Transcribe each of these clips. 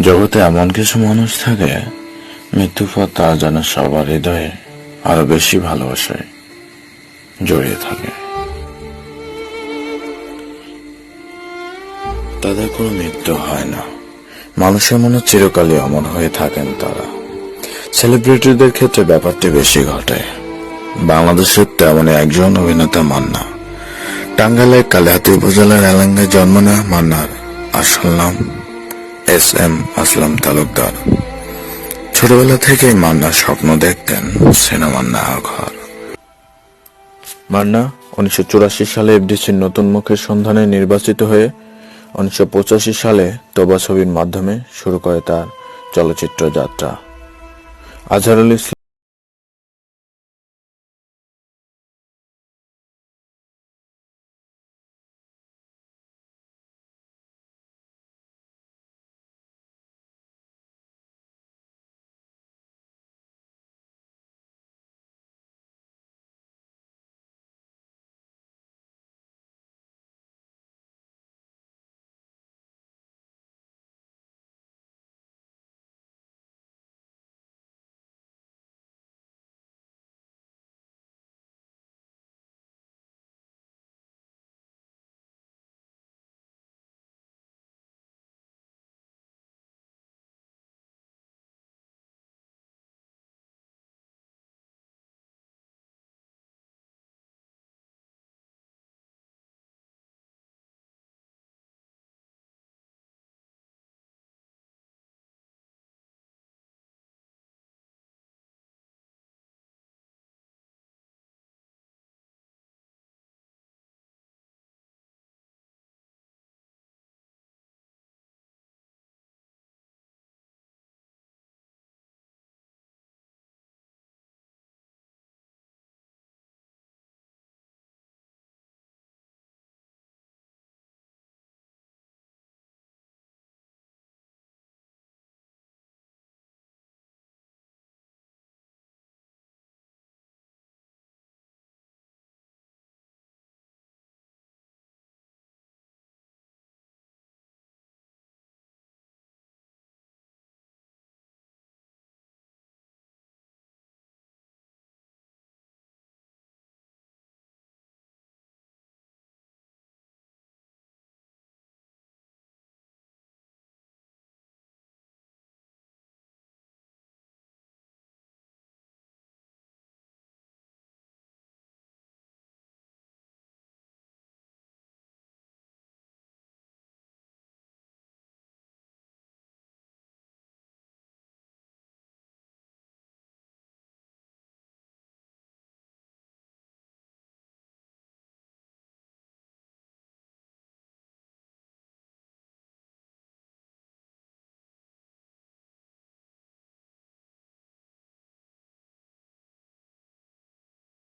জগতে এমন কিছু মানুষ থাকে, মৃত্যুর পর তারা যেন সবার হৃদয়ে আরও বেশি ভালোবাসায় জড়িয়ে থাকে। তাদের কোনো মৃত্যু হয় না। মানুষের মনে চিরকালই অমর হয়ে থাকেন তারা। সেলিব্রিটিদের ক্ষেত্রে ব্যাপারটি বেশি ঘটে। বাংলাদেশের তেমনই একজন অভিনেতা মান্না। টাঙ্গাইলের কালিহাতি উপজেলার এলাঙ্গায় জন্ম নেওয়া মান্নার। আসল নাম এস এম আসলাম তালুকদার। ছোটবেলা থেকে মান্না স্বপ্ন দেখতেন সিনেমার নায়ক হওয়ার মান্না, উনিশশো চুরাশি সালে এফডিসির নতুন মুখের সন্ধানে নির্বাচিত হয়ে উনিশশো পঁচাশি সালে তোবা ছবির মাধ্যমে শুরু করে তার চলচ্চিত্র যাত্রা। আজহারুল ইসলাম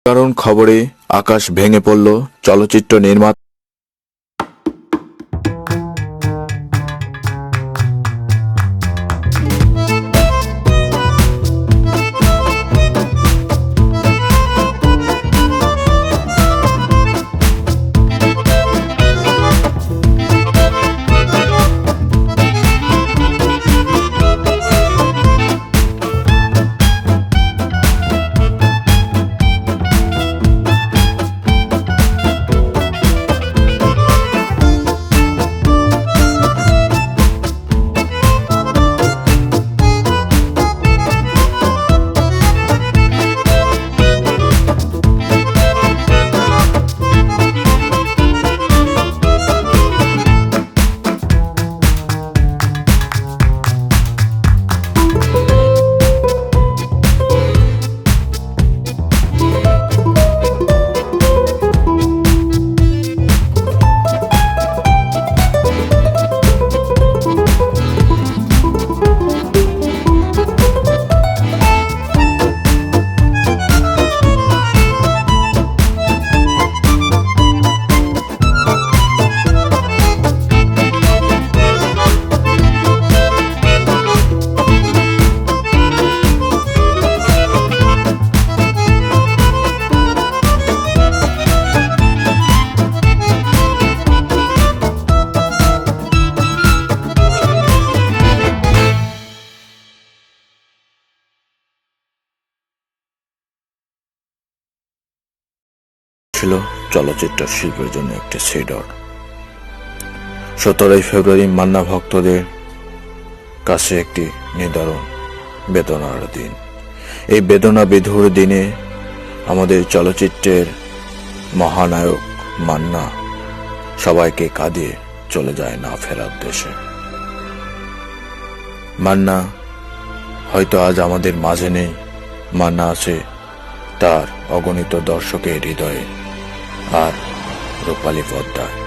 কারণ খবরে আকাশ ভেঙে পড়ল চলচ্চিত্র নির্মাতা ছিল চলচ্চিত্র শিল্পের জন্য একটি সিডর সতেরোই ফেব্রুয়ারি মান্না ভক্তদের কাছে একটি নির্ধারণ বেদনার দিন। এই বেদনা বিধুর দিনে আমাদের চলচ্চিত্রের মহানায়ক মান্না সবাইকে কাঁদিয়ে চলে যায় না ফেরার দেশে। মান্না হয়তো আজ আমাদের মাঝে নেই। মান্না আছে তার অগণিত দর্শকের হৃদয়ে। আর রূপালী পদ্মায়